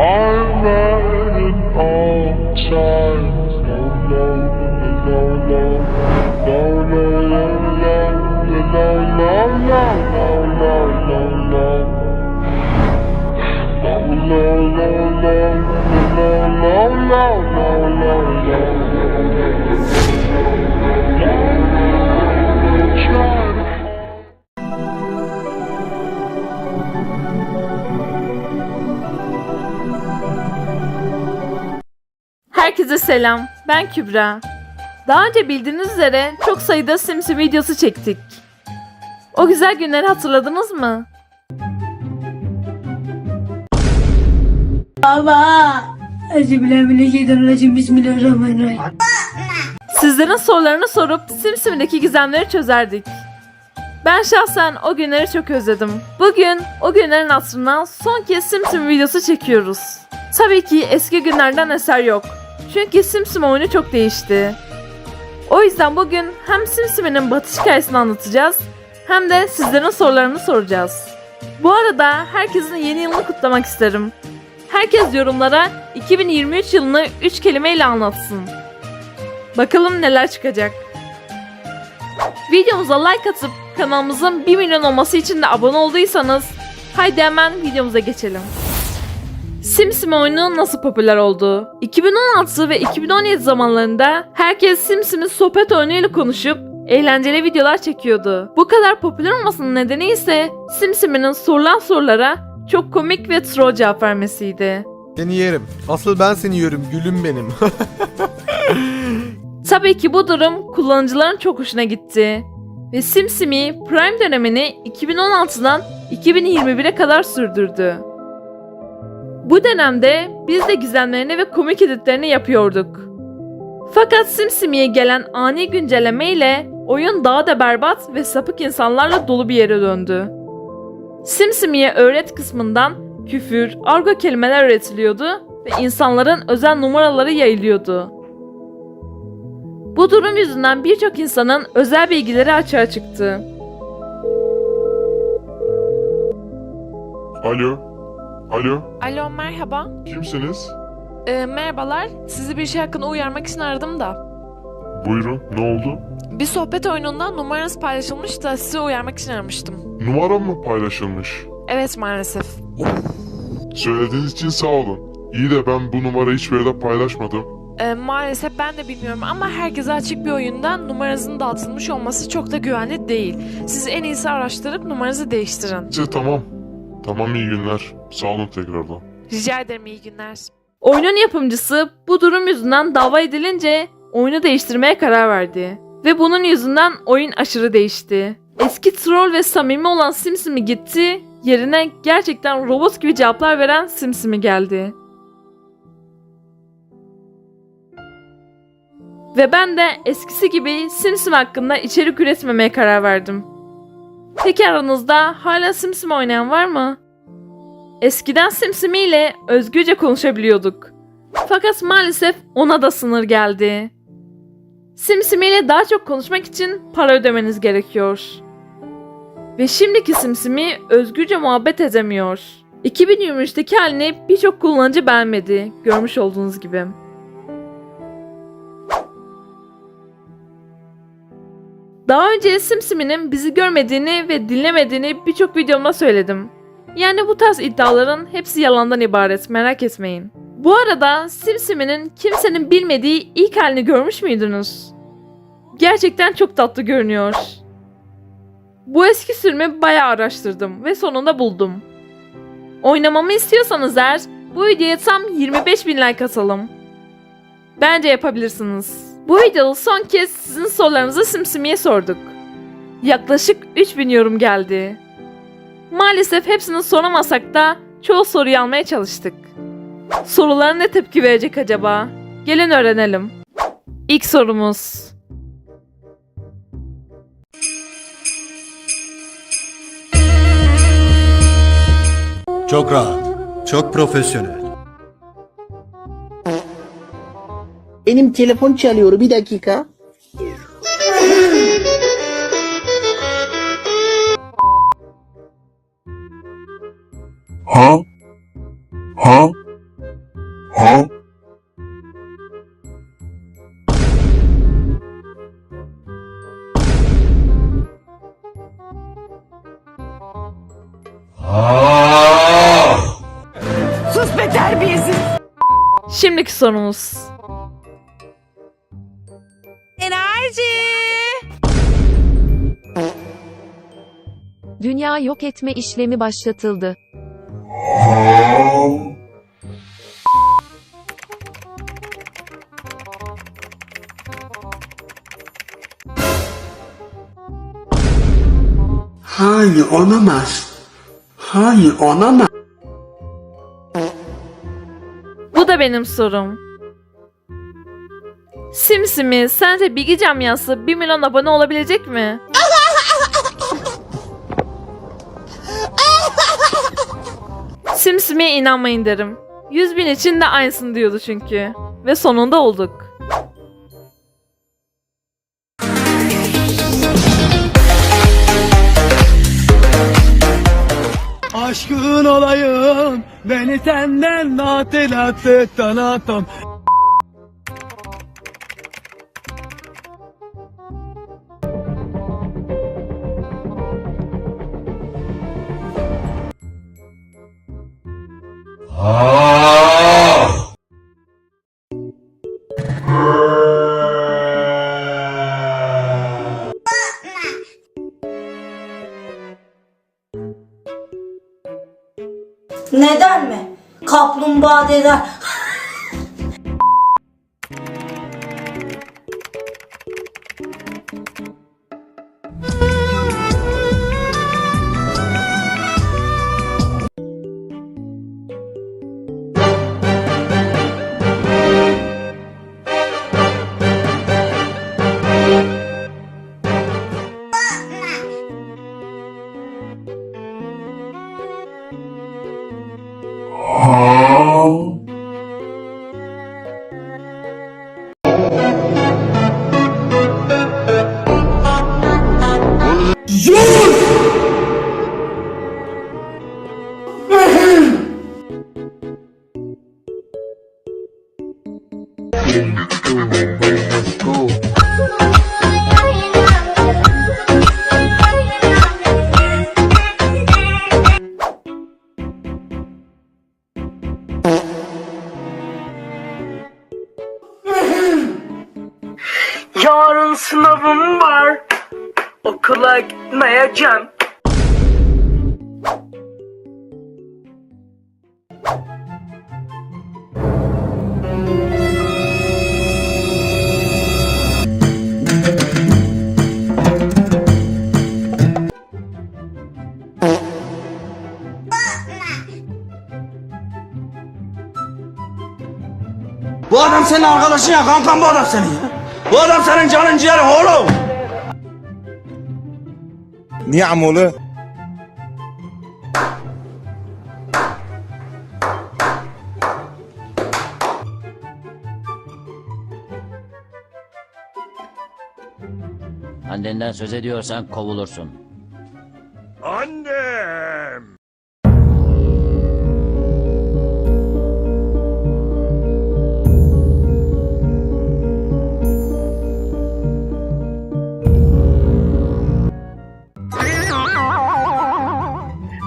I'm at an all-time Herkese selam. Ben Kübra. Daha önce bildiğiniz üzere çok sayıda Simsim videosu çektik. O güzel günleri hatırladınız mı? Baba. Euzubillahimineşşeytanirracim. Bismillahirrahmanirrahim. Sizlerin sorularını sorup Simsim'deki gizemleri çözerdik. Ben şahsen o günleri çok özledim. Bugün o günlerin hatırına son kez Simsim videosu çekiyoruz. Tabii ki eski günlerden eser yok. Çünkü Simsim oyunu çok değişti. O yüzden bugün hem Simsim'in batış hikayesini anlatacağız hem de sizlerin sorularını soracağız. Bu arada herkesin yeni yılını kutlamak isterim. Herkes yorumlara 2023 yılını 3 kelimeyle anlatsın. Bakalım neler çıkacak. Videomuza like atıp kanalımızın 1 milyon olması için de abone olduysanız haydi hemen videomuza geçelim. Simsim oyunu nasıl popüler oldu? 2016 ve 2017 zamanlarında herkes Simsim'in sohbet oyunuyla konuşup eğlenceli videolar çekiyordu. Bu kadar popüler olmasının nedeni ise Simsim'in sorulan sorulara çok komik ve troll cevap vermesiydi. Seni yerim. Asıl ben seni yiyorum gülüm benim. Tabii ki bu durum kullanıcıların çok hoşuna gitti. Ve SimSimi Prime dönemini 2016'dan 2021'e kadar sürdürdü. Bu dönemde biz de gizemlerini ve komik editlerini yapıyorduk. Fakat SimSimi'ye gelen ani güncelleme ile oyun daha da berbat ve sapık insanlarla dolu bir yere döndü. SimSimi'ye öğret kısmından küfür, argo kelimeler öğretiliyordu ve insanların özel numaraları yayılıyordu. Bu durum yüzünden birçok insanın özel bilgileri açığa çıktı. Alo. Alo. Alo merhaba. Kimsiniz? Ee, merhabalar. Sizi bir şey hakkında uyarmak için aradım da. Buyurun. Ne oldu? Bir sohbet oyununda numaranız paylaşılmış da sizi uyarmak için aramıştım. Numaram mı paylaşılmış? Evet maalesef. Söylediğiniz için sağ olun. İyi de ben bu numarayı hiçbir yerde paylaşmadım. Ee, maalesef ben de bilmiyorum ama herkese açık bir oyunda numaranızın dağıtılmış olması çok da güvenli değil. Siz en iyisi araştırıp numaranızı değiştirin. Neyse tamam. Tamam iyi günler. Sağ olun tekrardan. Rica ederim iyi günler. Oyunun yapımcısı bu durum yüzünden dava edilince oyunu değiştirmeye karar verdi. Ve bunun yüzünden oyun aşırı değişti. Eski troll ve samimi olan Simsimi gitti, yerine gerçekten robot gibi cevaplar veren Simsimi geldi. Ve ben de eskisi gibi Simsim hakkında içerik üretmemeye karar verdim. Peki aranızda hala Simsim oynayan var mı? Eskiden Simsimi ile özgürce konuşabiliyorduk. Fakat maalesef ona da sınır geldi. Simsimi ile daha çok konuşmak için para ödemeniz gerekiyor. Ve şimdiki Simsimi özgürce muhabbet edemiyor. 2023'teki halini birçok kullanıcı beğenmedi, görmüş olduğunuz gibi. Daha önce Simsimi'nin bizi görmediğini ve dinlemediğini birçok videomda söyledim. Yani bu tarz iddiaların hepsi yalandan ibaret merak etmeyin. Bu arada Simsimi'nin kimsenin bilmediği ilk halini görmüş müydünüz? Gerçekten çok tatlı görünüyor. Bu eski sürümü bayağı araştırdım ve sonunda buldum. Oynamamı istiyorsanız eğer bu videoya tam 25 bin like atalım. Bence yapabilirsiniz. Bu videoda son kez sizin sorularınızı Simsimi'ye sorduk. Yaklaşık 3000 yorum geldi. Maalesef hepsini soramasak da çoğu soruyu almaya çalıştık. Sorulara ne tepki verecek acaba? Gelin öğrenelim. İlk sorumuz. Çok rahat, çok profesyonel. Benim telefon çalıyor bir dakika. Sorumuz. Enerji. Dünya yok etme işlemi başlatıldı. Hayır olamaz. Hayır olamaz. Benim sorum. Simsimi sence bilgi camiası 1 milyon abone olabilecek mi? Simsimi'ye inanmayın derim. 100 bin için de aynısını diyordu çünkü. Ve sonunda olduk. Aşkın olayım beni senden hatırlattı tanıtım. Neden mi? Kaplumbağa deder. Yarın sınavım var. Okula gitmeyeceğim. Bu adam senin arkadaşın ya kankan bu adam senin ya. Bu adam senin canın ciğerin oğlum. Niye amolu? Annenden söz ediyorsan kovulursun.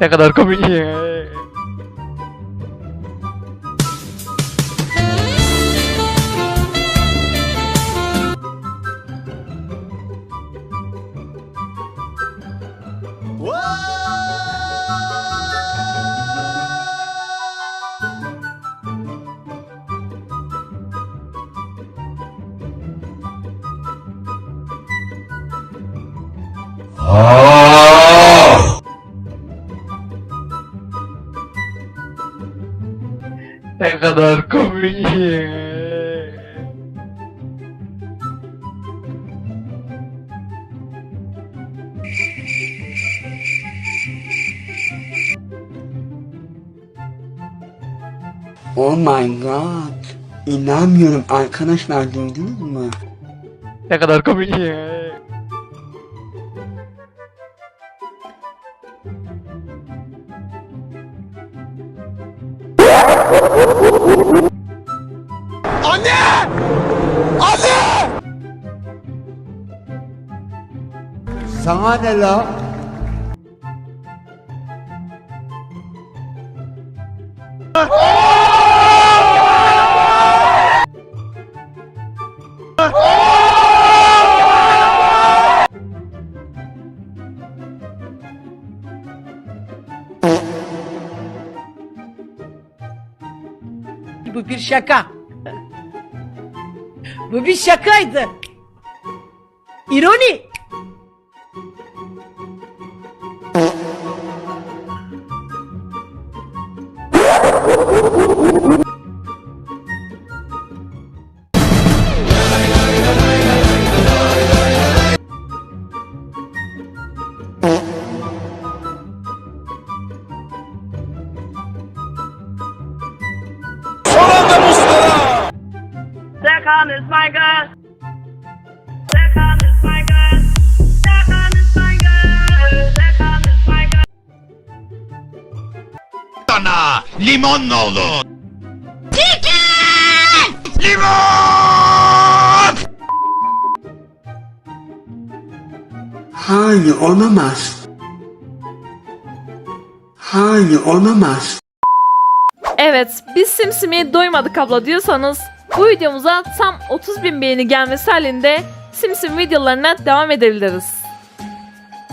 Ne kadar komik. Ne kadar komik. Oh my god. İnanmıyorum arkadaşlar duydunuz mu? Ne kadar komik. Sana ne la? Bu bir şaka. Bu bir şakaydı. İroni. Sana limon olur. Limon! Hayır olamaz. Hayır olamaz. Evet, biz Simsimi'ye doymadık abla diyorsanız bu videomuza tam 30 bin beğeni gelmesi halinde Simsim videolarına devam edebiliriz.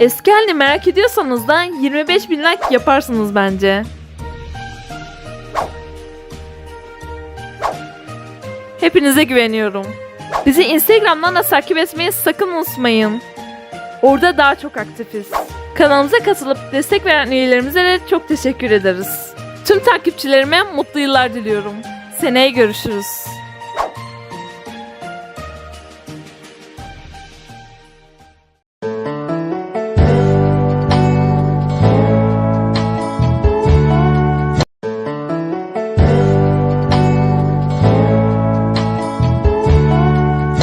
Eski halini merak ediyorsanız da 25 bin like yaparsınız bence. Hepinize güveniyorum. Bizi Instagram'dan da takip etmeyi sakın unutmayın. Orada daha çok aktifiz. Kanalımıza katılıp destek veren üyelerimize de çok teşekkür ederiz. Tüm takipçilerime mutlu yıllar diliyorum. Seneye görüşürüz.